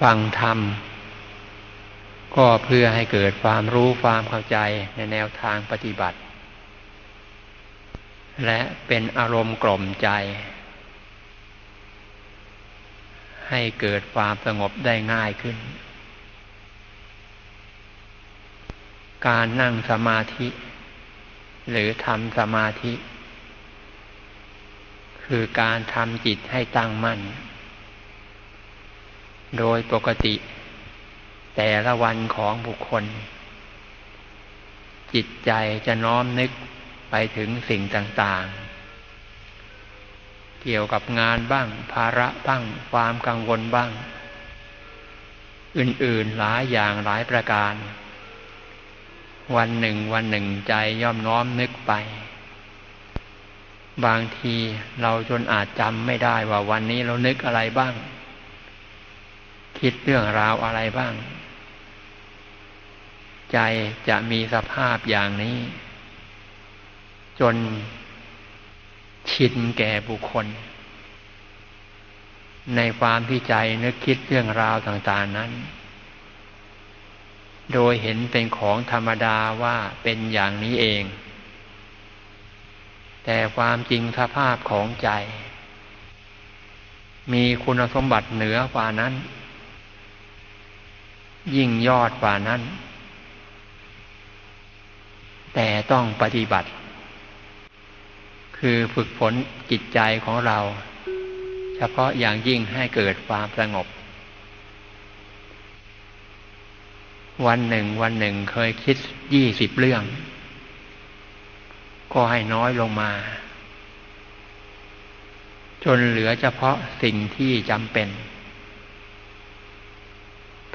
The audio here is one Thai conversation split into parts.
ฟังธรรม ก็เพื่อให้เกิดความรู้ความเข้าใจในแนวทางปฏิบัติ และเป็นอารมณ์กล่อมใจ ให้เกิดความสงบได้ง่ายขึ้น การนั่งสมาธิ หรือทำสมาธิ คือการทำจิตให้ตั้งมั่น โดยปกติ แต่ละวันของบุคคล จิตใจจะน้อมนึกไปถึงสิ่งต่างๆ เกี่ยวกับงานบ้าง ภาระบ้าง ความกังวลบ้าง อื่นๆหลายอย่างหลายประการ วันหนึ่งวันหนึ่งใจย่อมน้อมนึกไป บางทีเราจนอาจจำไม่ได้ว่าวันนี้เรานึกอะไรบ้าง คิดเรื่องราวอะไรบ้าง ใจจะมีสภาพอย่างนี้ จนชินแก่บุคคล ในความที่ใจนึกคิดเรื่องราวต่าง ๆนั้น โดยเห็นเป็นของธรรมดาว่าเป็นอย่างนี้เอง แต่ความจริงสภาพของใจ มีคุณสมบัติเหนือกว่านั้น ยิ่งยอดกว่านั้น แต่ต้องปฏิบัติ คือฝึกฝนจิตใจของเรา เฉพาะอย่างยิ่งให้เกิดความสงบ วันหนึ่งวันหนึ่งเคยคิดยี่สิบเรื่อง ก็ให้น้อยลงมา จนเหลือเฉพาะสิ่งที่จำเป็น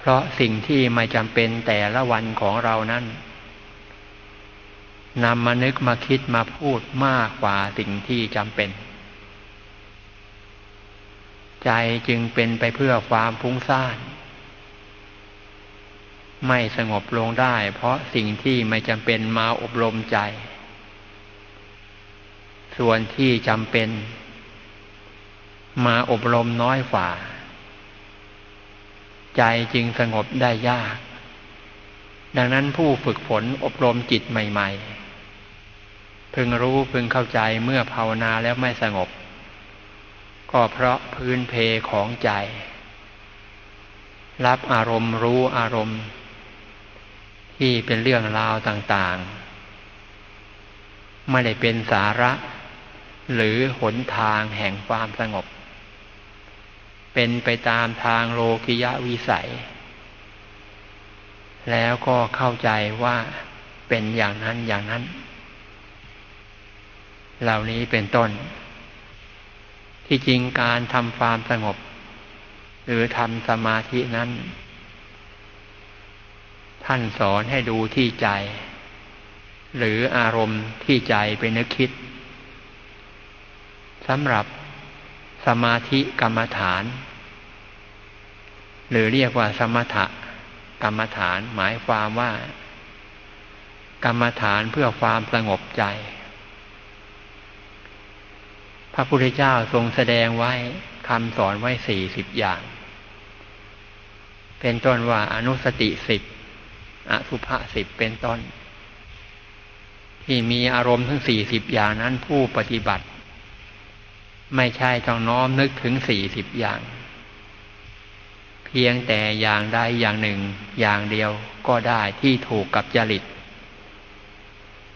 เพราะสิ่งที่ไม่จำเป็นแต่ละวันของเรานั้นนำมานึกมาคิดมาพูดมากกว่าสิ่งที่จำเป็น ใจจึงเป็นไปเพื่อความฟุ้งซ่าน ไม่สงบลงได้ เพราะสิ่งที่ไม่จำเป็นมาอบรมใจ ส่วนที่จำเป็น มาอบรมน้อยกว่า ใจจึงสงบได้ยาก ดังนั้นผู้ฝึกฝนอบรมจิตใหม่ๆ พึงรู้พึงเข้าใจเมื่อภาวนาแล้วไม่สงบ ก็เพราะพื้นเพของใจ รับอารมณ์รู้อารมณ์ ที่เป็นเรื่องราวต่างๆ ไม่ได้เป็นสาระ หรือหนทางแห่งความสงบ เป็นไปตามทางโลกิยะวิสัย แล้วก็เข้าใจว่าเป็นอย่างนั้นอย่างนั้น เหล่านี้เป็นต้น ที่จริงการทำความสงบ หรือทำสมาธินั้น ท่านสอนให้ดูที่ใจ หรืออารมณ์ที่ใจไปนึกคิดสำหรับ สมาธิกรรมฐาน หรือเรียกว่าสมถะกรรมฐานหมายความว่า กรรมฐานเพื่อความสงบใจ พระพุทธเจ้าทรงแสดงไว้คำสอนไว้สี่สิบอย่าง เป็นต้นว่าอนุสติสิบอสุภะสิบเป็นต้น ที่มีอารมณ์ทั้งสี่สิบอย่างนั้นผู้ปฏิบัติ ไม่ใช่ต้องน้อมนึกถึงสี่สิบอย่าง เพียงแต่อย่างใดอย่างหนึ่งอย่างเดียวก็ได้ที่ถูกกับจริต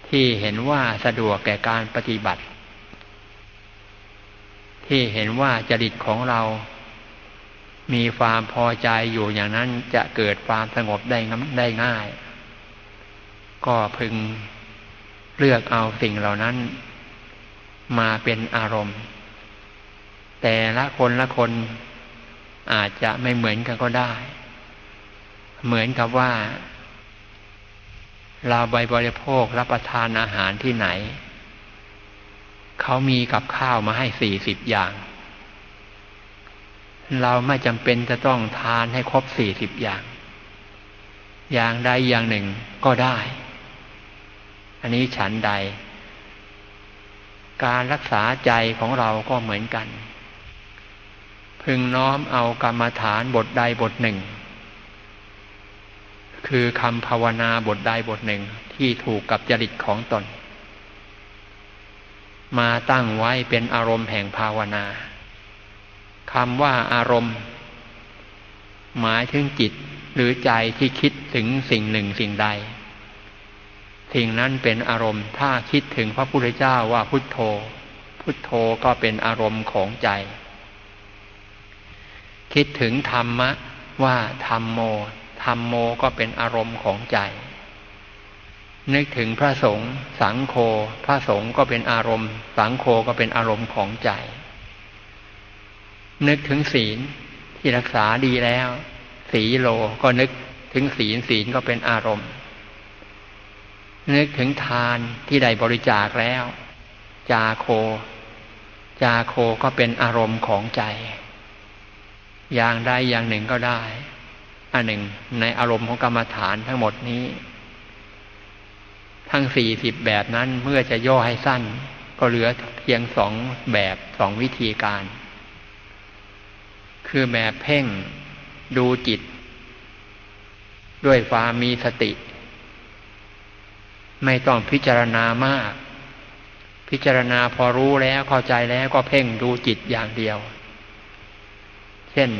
ที่เห็นว่าสะดวกแก่การปฏิบัติ ที่เห็นว่าจริตของเรา มีความพอใจอยู่อย่างนั้นจะเกิดความสงบได้ได้ง่าย ก็พึงเลือกเอาสิ่งเหล่านั้น มาเป็นอารมณ์ แต่ละคนละคนอาจจะไม่เหมือนกันก็ได้ เหมือนกับว่า เราไปบริโภครับประทานอาหารที่ไหน เขามีกับข้าวมาให้สี่สิบอย่าง เราไม่จำเป็นจะต้องทานให้ครบสี่สิบอย่าง อย่างใดอย่างหนึ่งก็ได้ อันนี้ฉันใด การรักษาใจของเราก็เหมือนกัน พึงน้อมเอากรรมฐานบทใดบทหนึ่ง คือคำภาวนาบทใดบทหนึ่งที่ถูกกับจริตของตน มาตั้งไว้เป็นอารมณ์แห่งภาวนาคำว่าอารมณ์ หมายถึงจิตหรือใจที่คิดถึงสิ่งหนึ่งสิ่งใด สิ่งนั้นเป็นอารมณ์ถ้าคิดถึงพระพุทธเจ้าว่าพุทโธ พุทโธก็เป็นอารมณ์ของใจ คิดถึงธรรมะว่าธรรมโมธรรมโมก็เป็นอารมณ์ของใจ นึกถึงพระสงฆ์สังโฆพระสงฆ์ก็เป็นอารมณ์ สังโฆก็เป็นอารมณ์ของใจ นึกถึงศีลที่รักษาดีแล้ว สีโลก็นึกถึงศีลศีลก็เป็นอารมณ์ นึกถึงทานที่ได้บริจาคแล้ว จาโค จาโคก็เป็นอารมณ์ของใจ อย่างใดอย่างหนึ่งก็ได้ อันหนึ่งในอารมณ์ของกรรมฐานทั้งหมดนี้ ทั้งสี่สิบแบบนั้นเมื่อจะย่อให้สั้น ก็เหลือเพียงสองแบบสองวิธีการ คือแบบเพ่งดูจิต ด้วยความมีสติ ไม่ต้องพิจารณามาก พิจารณาพอรู้แล้วเข้าใจแล้วก็เพ่งดูจิตอย่างเดียว ช่น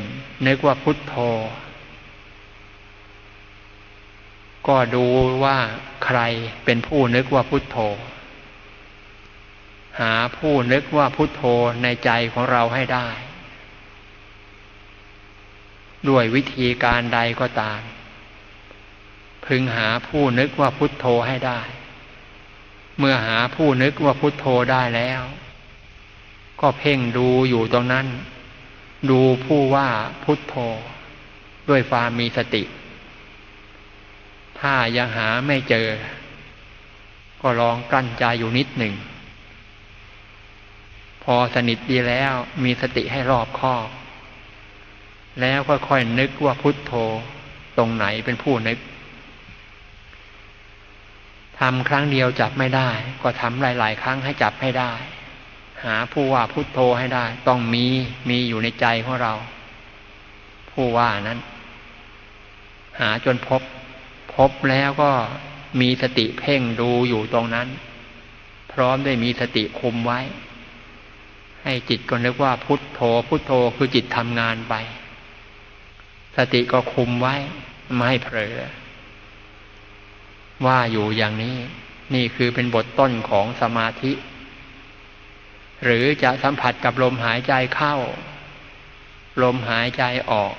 นึกว่าพุทโธ ก็ดูว่าใครเป็นผู้นึกว่าพุทโธ หาผู้นึกว่าพุทโธในใจของเราให้ได้ ด้วยวิธีการใดก็ตาม พึงหาผู้นึกว่าพุทโธให้ได้ เมื่อหาผู้นึกว่าพุทโธได้แล้ว ก็เพ่งดูอยู่ตรงนั้น ดูผู้ว่าพุทโธ ด้วยความมีสติ ถ้ายังหาไม่เจอ ก็ลองกั้นใจอยู่นิดหนึ่ง พอสนิทดีแล้วมีสติให้รอบคอบ แล้วค่อยๆนึกว่าพุทโธ ตรงไหนเป็นผู้นึกทำครั้งเดียวจับไม่ได้ ก็ทำหลาย ๆ ครั้งให้จับให้ได้ หาผู้ว่าพุทโธให้ได้ ต้องมีมีอยู่ในใจของเรา ผู้ว่านั้น หาจนพบ พบแล้วก็มีสติเพ่งดูอยู่ตรงนั้น พร้อมได้มีสติคุมไว้ ให้จิตก็นึกว่าพุทโธ พุทโธคือจิตทำงานไป สติก็คุมไว้ ไม่ให้เผลอว่าอยู่อย่างนี้ นี่คือเป็นบทต้นของสมาธิ หรือจะสัมผัสกับลมหายใจเข้า ลมหายใจออก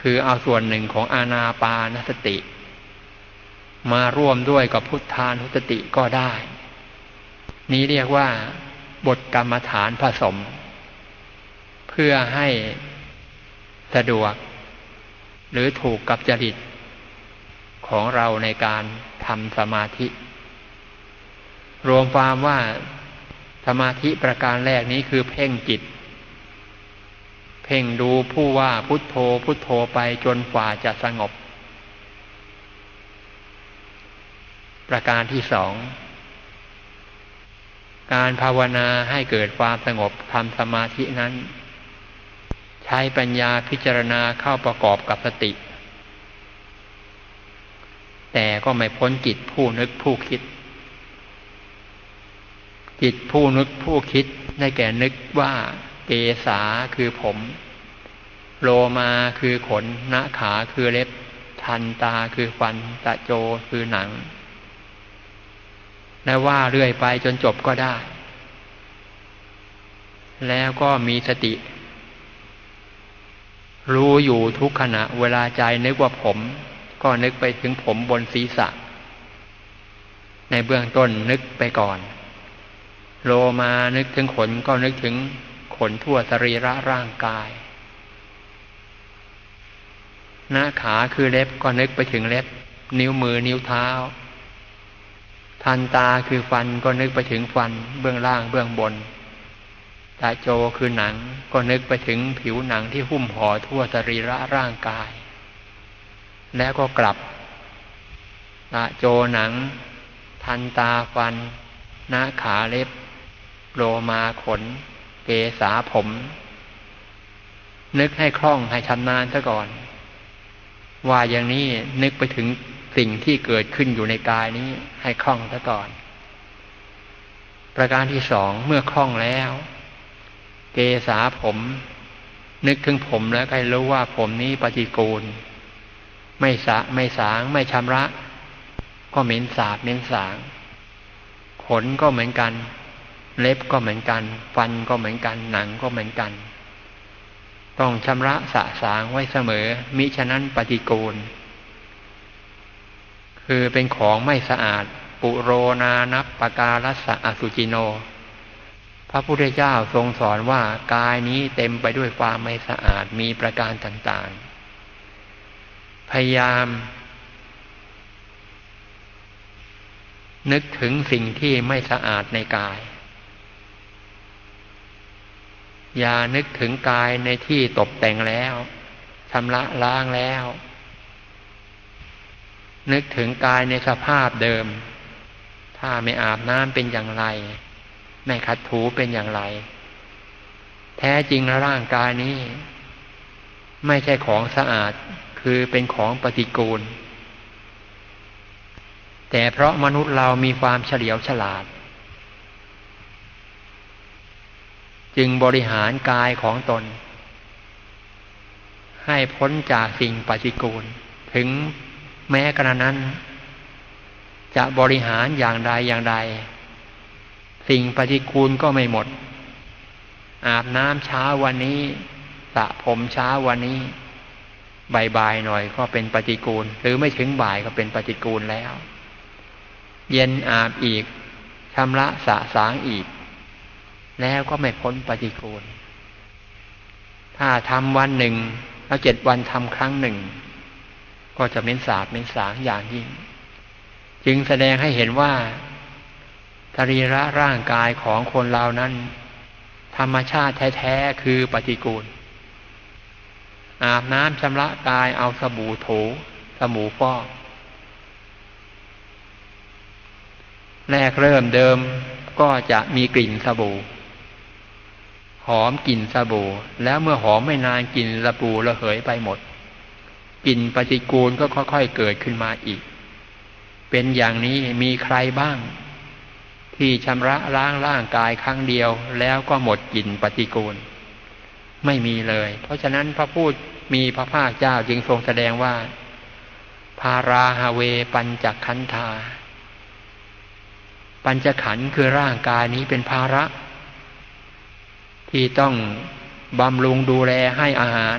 คือเอาส่วนหนึ่งของอาณาปานสติ มาร่วมด้วยกับพุทธานุสติก็ได้ นี้เรียกว่าบทกรรมฐานผสม เพื่อให้สะดวก หรือถูกกับจริต ของเราในการทำสมาธิ รวมความว่า สมาธิประการแรกนี้คือเพ่งจิต เพ่งดูผู้ว่าพุทโธพุทโธไปจนกว่าจะสงบ ประการที่สองการภาวนาให้เกิดความสงบทำสมาธินั้น ใช้ปัญญาพิจารณาเข้าประกอบกับสติ แต่ก็ไม่พ้นจิตผู้นึกผู้คิด จิตผู้นึกผู้คิดได้แก่นึกว่าเกษาคือผม โลมาคือขนนาขาคือเล็บ ทันตาคือฟัน ตะโจคือหนัง และว่าเรื่อยไปจนจบก็ได้ แล้วก็มีสติ รู้อยู่ทุกขณะเวลาใจนึกว่าผม ก็นึกไปถึงผมบนศีรษะ ในเบื้องต้นนึกไปก่อน โลมานึกถึงขนก็นึกถึงขนทั่วสรีระร่างกายหน้าขาคือเล็บก็นึกไปถึงเล็บ นิ้วมือนิ้วเท้า ทันตาคือฟันก็นึกไปถึงฟัน เบื้องล่างเบื้องบน ตาโจคือหนังก็นึกไปถึงผิวหนังที่หุ้มห่อทั่วสรีระร่างกาย แล้วก็กลับ ตาโจหนัง ทันตาฟัน หน้าขาเล็บ โลมาขน เกษาผม นึกให้คล่องให้ชำนาญซะก่อน ว่าอย่างนี้นึกไปถึงสิ่งที่เกิดขึ้นอยู่ในกายนี้ให้คล่องซะก่อน ประการที่สองเมื่อคล่องแล้ว เกษาผม นึกถึงผมแล้วก็รู้ว่าผมนี้ปฏิกูล ไม่สะไม่สางไม่ชำระ ก็เหม็นสาบเหม็นสาง ขนก็เหมือนกัน เล็บก็เหมือนกัน ฟันก็เหมือนกัน หนังก็เหมือนกัน ต้องชำระสะสางไว้เสมอ มิฉะนั้นปฏิกูล คือเป็นของไม่สะอาด ปุโรนานับปการัสอสุจิโน พระพุทธเจ้าทรงสอนว่ากายนี้เต็มไปด้วยความไม่สะอาดมีประการต่างๆ พยายามนึกถึงสิ่งที่ไม่สะอาดในกาย อย่านึกถึงกายในที่ตกแต่งแล้วชำระล้างแล้ว นึกถึงกายในสภาพเดิม ถ้าไม่อาบน้ำเป็นอย่างไร ไม่ขัดถูเป็นอย่างไร แท้จริงร่างกายนี้ ไม่ใช่ของสะอาดคือเป็นของปฏิกูล แต่เพราะมนุษย์เรามีความเฉลียวฉลาด จึงบริหารกายของตน ให้พ้นจากสิ่งปฏิกูล ถึงแม้กระนั้น จะบริหารอย่างใดอย่างใด สิ่งปฏิกูลก็ไม่หมด อาบน้ำเช้าวันนี้สระผมเช้าวันนี้บ่ายๆหน่อยก็เป็นปฏิกูล หรือไม่ถึงบ่ายก็เป็นปฏิกูลแล้ว เย็นอาบอีกชำระสะสางอีก แล้วก็ไม่พ้นปฏิกูล ถ้าทำวันหนึ่ง แล้วเจ็ดวันทำครั้งหนึ่ง ก็จะเป็นสาบเป็นสางอย่างยิ่ง จึงแสดงให้เห็นว่าสรีระร่างกายของคนเรานั้น ธรรมชาติแท้ๆคือปฏิกูล อาบน้ำชำระกายเอาสบู่ถูสบู่ฟอกแรกเริ่มเดิมก็จะมีกลิ่นสบู่ หอมกลิ่นสบู่ แล้วเมื่อหอมไม่นานกลิ่นสบู่ระเหยไปหมดกลิ่นปฏิกูลก็ค่อยๆเกิดขึ้นมาอีก เป็นอย่างนี้มีใครบ้าง ที่ชำระล้างร่างกายครั้งเดียว แล้วก็หมดกลิ่นปฏิกูล ไม่มีเลย เพราะฉะนั้นพระพูดมีพระภาคเจ้าจึงทรงแสดงว่าภาราฮาเวปัญจคันธาปัญจขันธ์คือร่างกายนี้เป็นภาระ ที่ต้องบำรุงดูแลให้อาหาร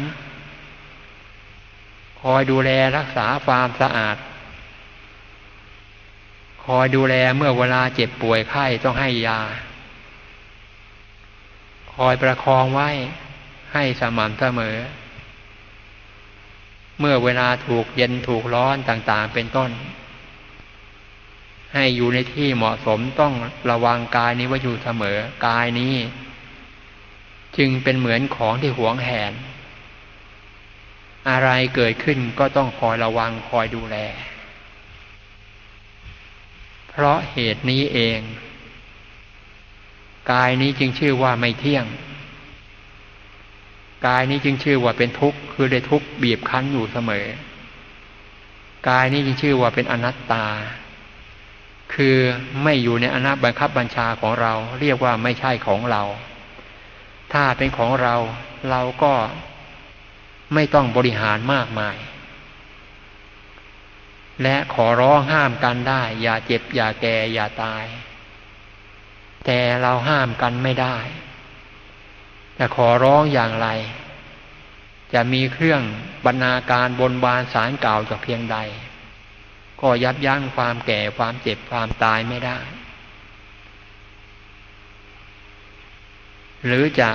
คอยดูแลรักษาความสะอาด คอยดูแลเมื่อเวลาเจ็บป่วยไข้ต้องให้ยา คอยประคองไว้ให้สม่ำเสมอ เมื่อเวลาถูกเย็นถูกร้อนต่างๆ เป็นต้น ให้อยู่ในที่เหมาะสมต้องระวังกายนี้ไว้อยู่เสมอกายนี้ จึงเป็นเหมือนของที่หวงแหน อะไรเกิดขึ้นก็ต้องคอยระวังคอยดูแล เพราะเหตุนี้เอง กายนี้จึงชื่อว่าไม่เที่ยง กายนี้จึงชื่อว่าเป็นทุกข์คือได้ทุกข์บีบคั้นอยู่เสมอ กายนี้จึงชื่อว่าเป็นอนัตตา คือไม่อยู่ในอำนาจบังคับบัญชาของเรา เรียกว่าไม่ใช่ของเรา ถ้าเป็นของเราเราก็ไม่ต้องบริหารมากมาย และขอร้องห้ามกันได้ อย่าเจ็บ อย่าแก่ อย่าตาย แต่เราห้ามกันไม่ได้ แต่ขอร้องอย่างไร จะมีเครื่องบรรณาการบนบานสารเก่าจากเพียงใด ก็ยับยั้งความแก่ความเจ็บความตายไม่ได้ หรือจะ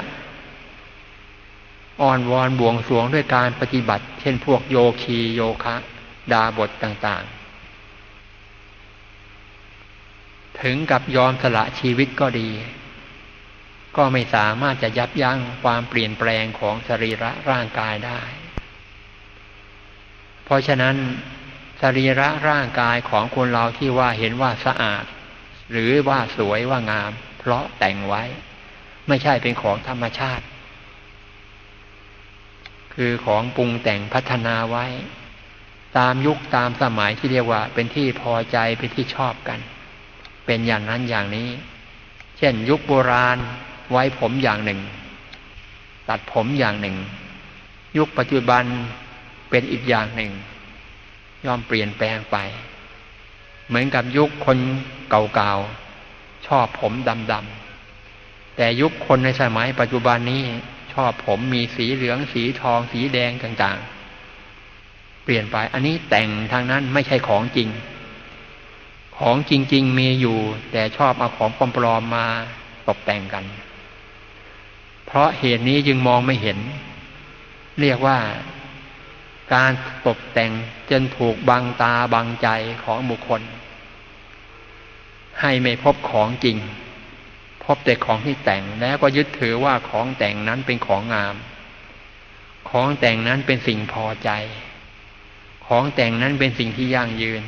อ่อนวอนบวงสวงด้วยการปฏิบัติ เช่นพวกโยคีโยคะ ดาบทต่างๆ ถึงกับยอมสละชีวิตก็ดี ก็ไม่สามารถจะยับยั้งความเปลี่ยนแปลงของสรีระร่างกายได้ เพราะฉะนั้นสรีระร่างกายของคนเราที่ว่าเห็นว่าสะอาด หรือว่าสวยว่างาม เพราะแต่งไว้ ไม่ใช่เป็นของธรรมชาติ คือของปรุงแต่งพัฒนาไว้ ตามยุคตามสมัยที่เรียกว่า เป็นที่พอใจเป็นที่ชอบกัน เป็นอย่างนั้นอย่างนี้ เช่น ยุคโบราณไว้ผมอย่างหนึ่ง ตัดผมอย่างหนึ่ง ยุคปัจจุบันเป็นอีกอย่างหนึ่ง ย่อมเปลี่ยนแปลงไป เหมือนกับยุคคนเก่าๆชอบผมดำๆ แต่ยุคคนในสมัยปัจจุบันนี้ชอบผมมีสีเหลืองสีทองสีแดงต่างๆ เปลี่ยนไป อันนี้แต่งทางนั้นไม่ใช่ของจริง ของจริง ๆ มีอยู่ แต่ชอบเอาของปลอมๆมาตกแต่งกัน เพราะเหตุนี้จึงมองไม่เห็น เรียกว่าการตกแต่งจนถูกบังตาบังใจของบุคคล ให้ไม่พบของจริง พบแต่ของที่แต่งแล้วก็ยึดถือว่าของแต่งนั้นเป็นของงาม ของแต่งนั้นเป็นสิ่งพอใจ ของแต่งนั้นเป็นสิ่งที่ยั่งยืน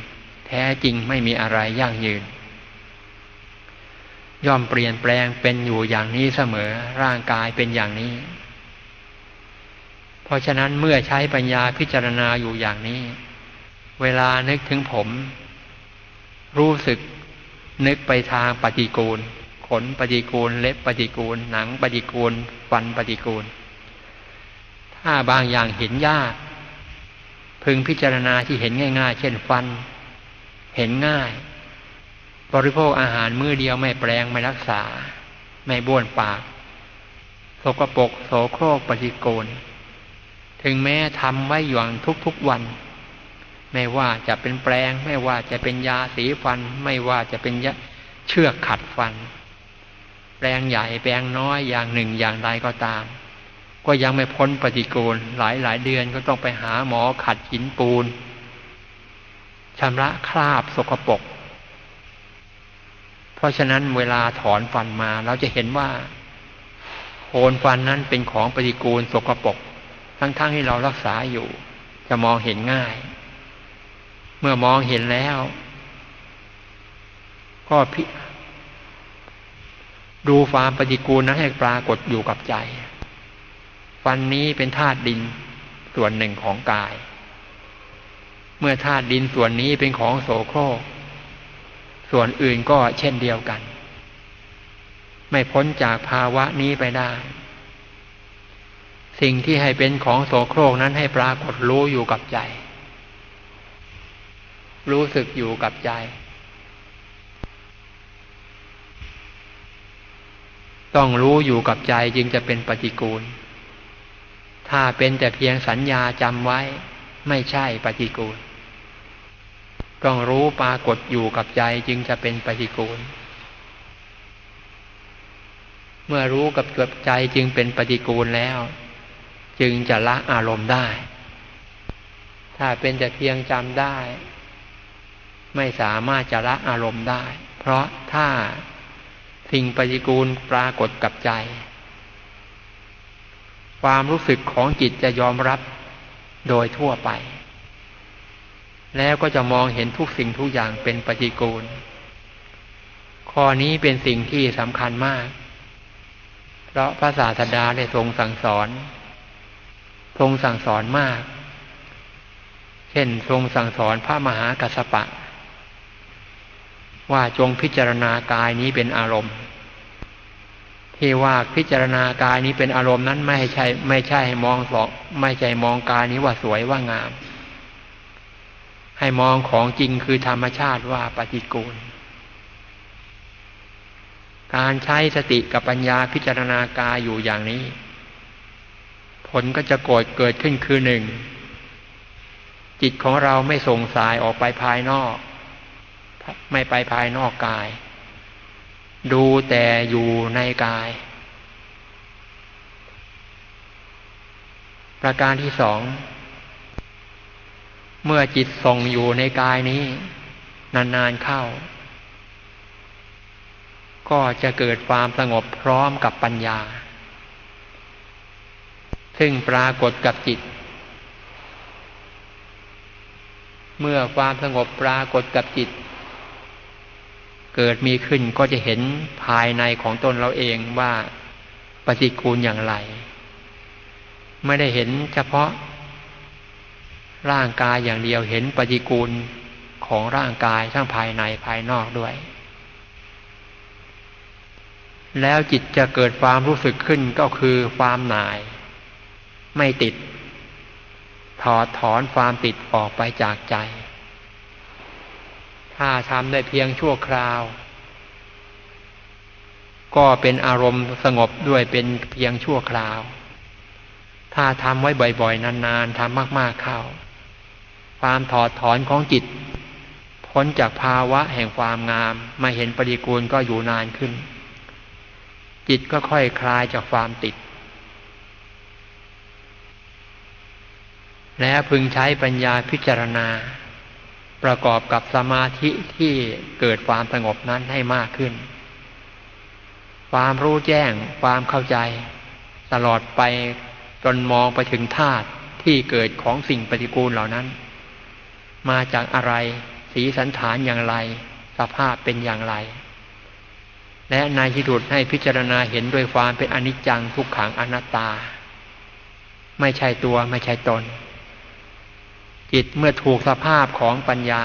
แท้จริงไม่มีอะไรยั่งยืน ย่อมเปลี่ยนแปลงเป็นอยู่อย่างนี้เสมอร่างกายเป็นอย่างนี้ เพราะฉะนั้นเมื่อใช้ปัญญาพิจารณาอยู่อย่างนี้ เวลานึกถึงผม รู้สึกนึกไปทางปฏิกูล นปฏิกูล เล็บปฏิกูล หนังปฏิกูล ฟันปฏิกูล ถ้าบางอย่างเห็นยาก พึงพิจารณาที่เห็นง่าย ๆ เช่นฟัน เห็นง่าย บริโภคอาหารมื้อเดียวไม่แปลงไม่รักษา ไม่บ้วนปากสกปรกโสโครกปฏิกูล ถึงแม้ทำไว้อย่างทุกๆวันไม่ว่าจะเป็นแปลง ไม่ว่าจะเป็นยาสีฟัน ไม่ว่าจะเป็นยาเชือกขัดฟัน แปลงใหญ่แปลงน้อยอย่างหนึ่งอย่างใดก็ตาม ก็ยังไม่พ้นปฏิกูลหลายหลายเดือนก็ต้องไปหาหมอขัดหินปูนชำระคราบสกปรกเพราะฉะนั้นเวลาถอนฟันมาเราจะเห็นว่าโคนฟันนั้นเป็นของปฏิกูลสกปรกทั้งๆทที่เรารักษาอยู่ จะมองเห็นง่าย เมื่อมองเห็นแล้ว ก็พิ ดูความปฏิกูลนั้นให้ปรากฏอยู่กับใจ ฟันนี้เป็นธาตุดินส่วนหนึ่งของกาย เมื่อธาตุดินส่วนนี้เป็นของโสโครก ส่วนอื่นก็เช่นเดียวกัน ไม่พ้นจากภาวะนี้ไปได้ สิ่งที่ให้เป็นของโสโครกนั้นให้ปรากฏรู้อยู่กับใจ รู้สึกอยู่กับใจ ต้องรู้อยู่กับใจจึงจะเป็นปฏิกูล ถ้าเป็นแต่เพียงสัญญาจำไว้ ไม่ใช่ปฏิกูล ต้องรู้ปรากฏอยู่กับใจจึงจะเป็นปฏิกูล เมื่อรู้กับเกือบใจจึงเป็นปฏิกูลแล้ว จึงจะละอารมณ์ได้ ถ้าเป็นแต่เพียงจำได้ ไม่สามารถจะละอารมณ์ได้ เพราะถ้า สิ่งปฏิกูลปรากฏกับใจ ความรู้สึกของจิตจะยอมรับโดยทั่วไป แล้วก็จะมองเห็นทุกสิ่งทุกอย่างเป็นปฏิกูล ข้อนี้เป็นสิ่งที่สำคัญมาก เพราะพระศาสดาได้ทรงสั่งสอน ทรงสั่งสอนมาก เช่นทรงสั่งสอนพระมหากัสปะว่าจงพิจารณากายนี้เป็นอารมณ์ ที่ว่าพิจารณากายนี้เป็นอารมณ์นั้นไม่ใช่ ไม่ใช่ให้มองสองไม่ใช่มองกายนี้ว่าสวยว่างาม ให้มองของจริงคือธรรมชาติว่าปฏิกูล การใช้สติกับปัญญาพิจารณากายอยู่อย่างนี้ ผลก็จะโกรธเกิดขึ้นคือหนึ่งจิตของเราไม่ส่งสายออกไปภายนอก ไม่ไปภายนอกกาย ดูแต่อยู่ในกาย ประการที่สอง เมื่อจิตส่งอยู่ในกายนี้ นาน ๆ เข้า ก็จะเกิดความสงบพร้อมกับปัญญา ซึ่งปรากฏกับจิต เมื่อความสงบปรากฏกับจิต เกิดมีขึ้นก็จะเห็นภายในของตนเราเองว่าปฏิกูลอย่างไร ไม่ได้เห็นเฉพาะ ร่างกายอย่างเดียวเห็นปฏิกูลของร่างกายทั้งภายในภายนอกด้วย แล้วจิตจะเกิดความรู้สึกขึ้นก็คือความหน่าย ไม่ติด ถอดถอนความติดออกไปจากใจ ถ้าทำได้เพียงชั่วคราว ก็เป็นอารมณ์สงบด้วยเป็นเพียงชั่วคราว ถ้าทำไว้บ่อยๆ นานๆทำมากๆเข้า ความถอดถอนของจิต พ้นจากภาวะแห่งความงาม มาเห็นปฏิกูลก็อยู่นานขึ้น จิตก็ค่อยคลายจากความติดและพึงใช้ปัญญาพิจารณา ประกอบกับสมาธิที่เกิดความสงบนั้นให้มากขึ้น ความรู้แจ้งความเข้าใจ ตลอดไปจนมองไปถึงธาตุที่เกิดของสิ่งปฏิกูลเหล่านั้น มาจากอะไรสีสันฐานอย่างไร สภาพเป็นอย่างไร และในที่สุดให้พิจารณาเห็นด้วยความเป็นอนิจจังทุกขังอนัตตา ไม่ใช่ตัวไม่ใช่ตน จิตเมื่อถูกสภาพของปัญญา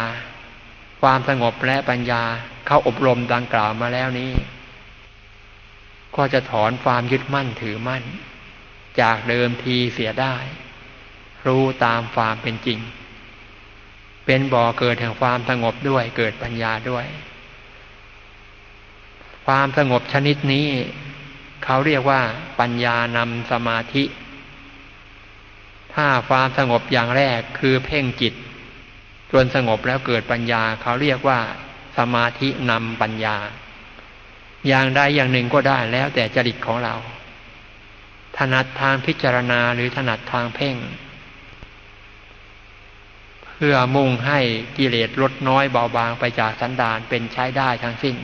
ความสงบและปัญญาเข้าอบรมดังกล่าวมาแล้วนี้ ก็จะถอนความยึดมั่นถือมั่น จากเดิมทีเสียได้ รู้ตามความเป็นจริง เป็นบ่อเกิดแห่งความสงบด้วยเกิดปัญญาด้วย ความสงบชนิดนี้ เขาเรียกว่าปัญญานำสมาธิ ถ้าความสงบอย่างแรกคือเพ่งจิต จนสงบแล้วเกิดปัญญาเขาเรียกว่าสมาธินำปัญญา อย่างใดอย่างหนึ่งก็ได้แล้วแต่จริตของเรา ถนัดทางพิจารณาหรือถนัดทางเพ่ง เพื่อมุ่งให้กิเลสลดน้อยเบาบางไปจากสันดานเป็นใช้ได้ทั้งสิ้น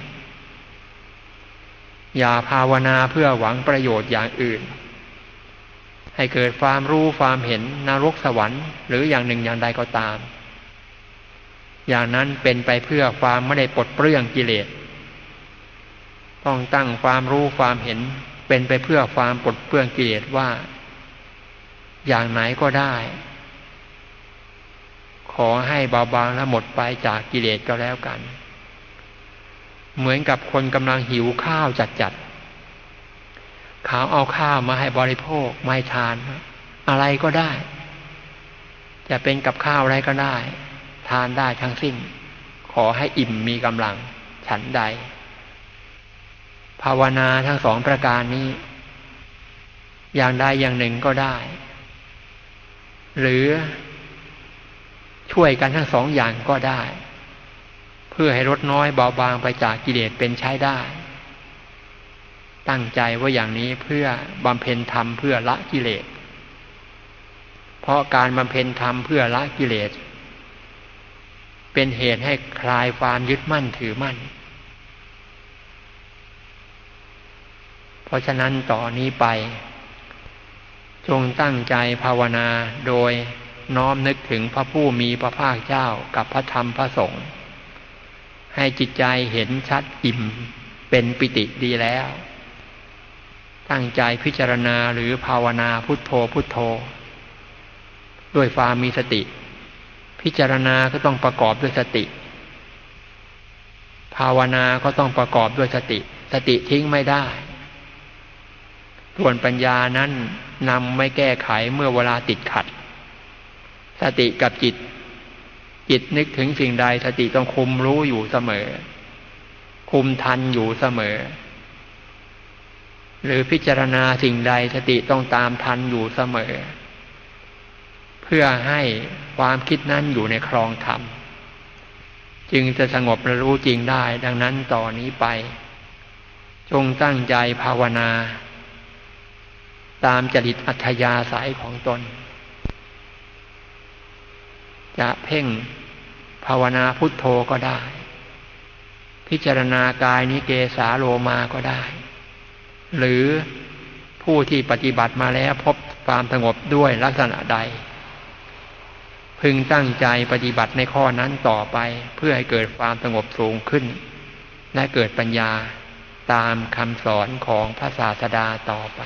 อย่าภาวนาเพื่อหวังประโยชน์อย่างอื่น ให้เกิดความรู้ความเห็นนรกสวรรค์ หรืออย่างหนึ่งอย่างใดก็ตาม อย่างนั้นเป็นไปเพื่อความไม่ได้ปลดเปลื้องกิเลส ต้องตั้งความรู้ความเห็น เป็นไปเพื่อความปลดเปลื้องกิเลสว่า อย่างไหนก็ได้ ขอให้เบาบางและหมดไปจากกิเลสก็แล้วกัน เหมือนกับคนกำลังหิวข้าวจัดจัด เขาเอาข้าวมาให้บริโภคไม่ทาน อะไรก็ได้ จะเป็นกับข้าวอะไรก็ได้ ทานได้ทั้งสิ้น ขอให้อิ่มมีกำลัง ฉันใด ภาวนาทั้งสองประการนี้ อย่างใดอย่างหนึ่งก็ได้ หรือช่วยกันทั้งสองอย่างก็ได้ เพื่อให้ลดน้อยเบาบางไปจากกิเลสเป็นใช้ได้ ตั้งใจว่าอย่างนี้เพื่อบำเพ็ญธรรมเพื่อละกิเลส เพราะการบำเพ็ญธรรมเพื่อละกิเลส เป็นเหตุให้คลายความยึดมั่นถือมั่น เพราะฉะนั้นต่อนนี้ไป จงตั้งใจภาวนาโดยน้อมนึกถึงพระผู้มีพระภาคเจ้ากับพระธรรมพระสงฆ์ให้จิตใจเห็นชัดอิ่มเป็นปิติดีแล้ว ตั้งใจพิจารณาหรือภาวนาพุทโธพุทโธ ด้วยความมีสติ พิจารณาก็ต้องประกอบด้วยสติ ภาวนาก็ต้องประกอบด้วยสติ สติทิ้งไม่ได้ ส่วนปัญญานั้นนำไม่แก้ไขเมื่อเวลาติดขัด สติกับจิต จิตนึกถึงสิ่งใดสติต้องคุมรู้อยู่เสมอ คุมทันอยู่เสมอ หรือพิจารณาสิ่งใดสติต้องตามทันอยู่เสมอ เพื่อให้ความคิดนั้นอยู่ในครองธรรม จึงจะสงบและรู้จริงได้ ดังนั้นต่อนนี้ไป จงตั้งใจภาวนา ตามจริตอัธยาศัยของตน จะเพ่งภาวนาพุทโธก็ได้ พิจารณากายนิเกสาโลมาก็ได้ หรือผู้ที่ปฏิบัติมาแล้วพบความสงบด้วยลักษณะใด พึงตั้งใจปฏิบัติในข้อนั้นต่อไปเพื่อให้เกิดความสงบสูงขึ้น และเกิดปัญญาตามคำสอนของพระศาสดาต่อไป